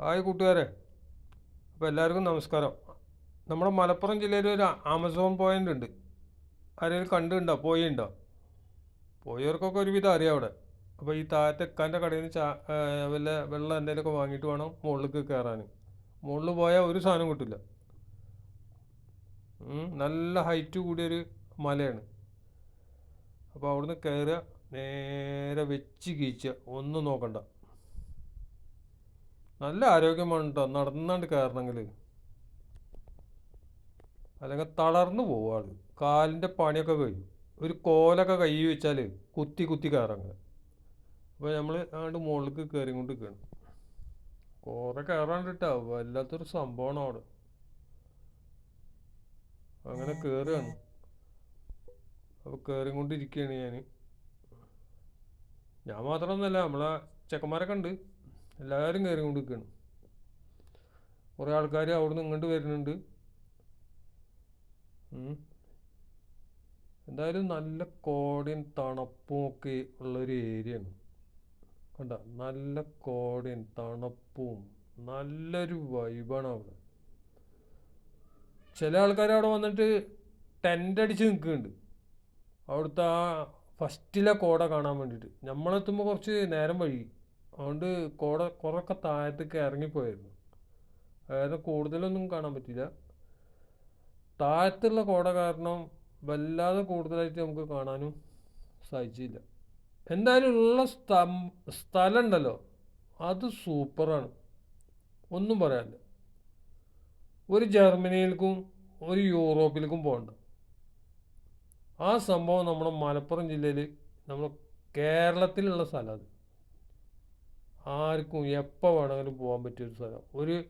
Hi കൂട്ടുകാരെ. അപ്പോൾ എല്ലാവർക്കും നമസ്കാരം. നമ്മുടെ മലപ്പുറം ജില്ലയിൽ ഒരു ആമസോൺ പോയിന്റ് ഉണ്ട്. ആരെങ്കിലും കണ്ടുണ്ടോ പോയിണ്ടോ? പോയവർക്കൊക്കെ ഒരുവിധം അറിയാം അവിടെ. അപ്പോൾ ഈ താഴത്തെക്കാന്റെ കടയിൽ നിന്ന് ചാ വല്ല വെള്ളം എന്തെങ്കിലുമൊക്കെ വാങ്ങിയിട്ട് വേണം മുകളിലേക്ക് കയറാൻ. മുകളിൽ പോയാൽ ഒരു സാധനം കിട്ടില്ല. നല്ല ഹൈറ്റ് കൂടിയൊരു മലയാണ്. അപ്പോൾ അവിടുന്ന് കയറുക. നേരെ വെച്ച് കീച്ചുക. ഒന്നും നോക്കണ്ട. നല്ല ആരോഗ്യമാണ് കേട്ടോ നടന്നാണ്ട് കയറണമെങ്കിൽ അല്ലെങ്കിൽ തളർന്നു പോവാണ് കാലിന്റെ പണിയൊക്കെ കഴിയും. ഒരു കോലൊക്കെ കൈ വെച്ചാൽ കുത്തി കുത്തി കയറാം അങ്ങനെ അപ്പോൾ നമ്മൾ അങ്ങോട്ട് മുകളിലേക്ക് കയറി കൊണ്ട് നിൽക്കുകയാണ് കുറേ കയറാണ്ട് കേട്ടോ വല്ലാത്തൊരു സംഭവമാണ് അവിടെ. അങ്ങനെ കയറുകയാണ് അപ്പോൾ കയറി കൊണ്ടിരിക്കുകയാണ് ഞാൻ ഞാൻ മാത്രമൊന്നുമല്ല നമ്മളെ ചെക്കന്മാരൊക്കെ ഉണ്ട്. എല്ലാവരും കയറി കൊടുക്കുകയാണ് കുറേ ആൾക്കാർ അവിടെ നിന്ന് ഇങ്ങോട്ട് വരുന്നുണ്ട്. എന്തായാലും നല്ല കോടയും തണുപ്പും ഒക്കെ ഉള്ളൊരു ഏരിയയാണ് കണ്ട? നല്ല കോടയും തണുപ്പും നല്ലൊരു വൈബാണ് അവിടെ. ചില ആൾക്കാർ അവിടെ വന്നിട്ട് ടെന്റ് അടിച്ച് നിൽക്കുന്നുണ്ട്. അവിടുത്തെ ആ ഫസ്റ്റിലെ കോട കാണാൻ വേണ്ടിയിട്ട്. നമ്മളെത്തുമ്പോൾ കുറച്ച് നേരം വൈകി. അതുകൊണ്ട് കോട കുറേയൊക്കെ താഴത്തേക്ക് ഇറങ്ങിപ്പോയായിരുന്നു അതായത് കൂടുതലൊന്നും കാണാൻ പറ്റില്ല താഴത്തുള്ള കോട കാരണം വല്ലാതെ കൂടുതലായിട്ട് നമുക്ക് കാണാനും സാധിച്ചില്ല. എന്തായാലും ഉള്ള സ്ഥം സ്ഥലം ഉണ്ടല്ലോ അത് സൂപ്പറാണ്. ഒന്നും പറയാനില്ല. ഒരു ജർമ്മനിയിലേക്കും ഒരു യൂറോപ്പിലേക്കും പോകണ്ട. ആ സംഭവം നമ്മുടെ മലപ്പുറം ജില്ലയിൽ നമ്മുടെ കേരളത്തിലുള്ള സ്ഥലം അത്. ആർക്കും എപ്പോൾ വേണമെങ്കിലും പോകാൻ പറ്റിയൊരു സ്ഥലം. ഒരു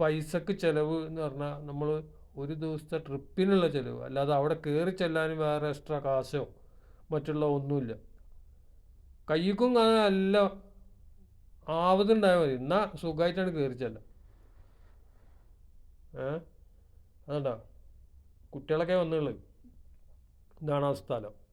പൈസക്ക് ചിലവ് എന്ന് പറഞ്ഞാൽ നമ്മൾ ഒരു ദിവസത്തെ ട്രിപ്പിനുള്ള ചിലവ്. അല്ലാതെ അവിടെ കയറി ചെല്ലാനും വേറെ എക്സ്ട്രാ കാശോ മറ്റുള്ള ഒന്നുമില്ല. കയ്യക്കും നല്ല ആവതുണ്ടായാൽ മതി. എന്നാൽ സുഖമായിട്ടാണ് കയറി ചെല്ലാം. ഏ? കുട്ടികളൊക്കെ വന്നുള്ളൂ ഇതാണ് ആ സ്ഥലം.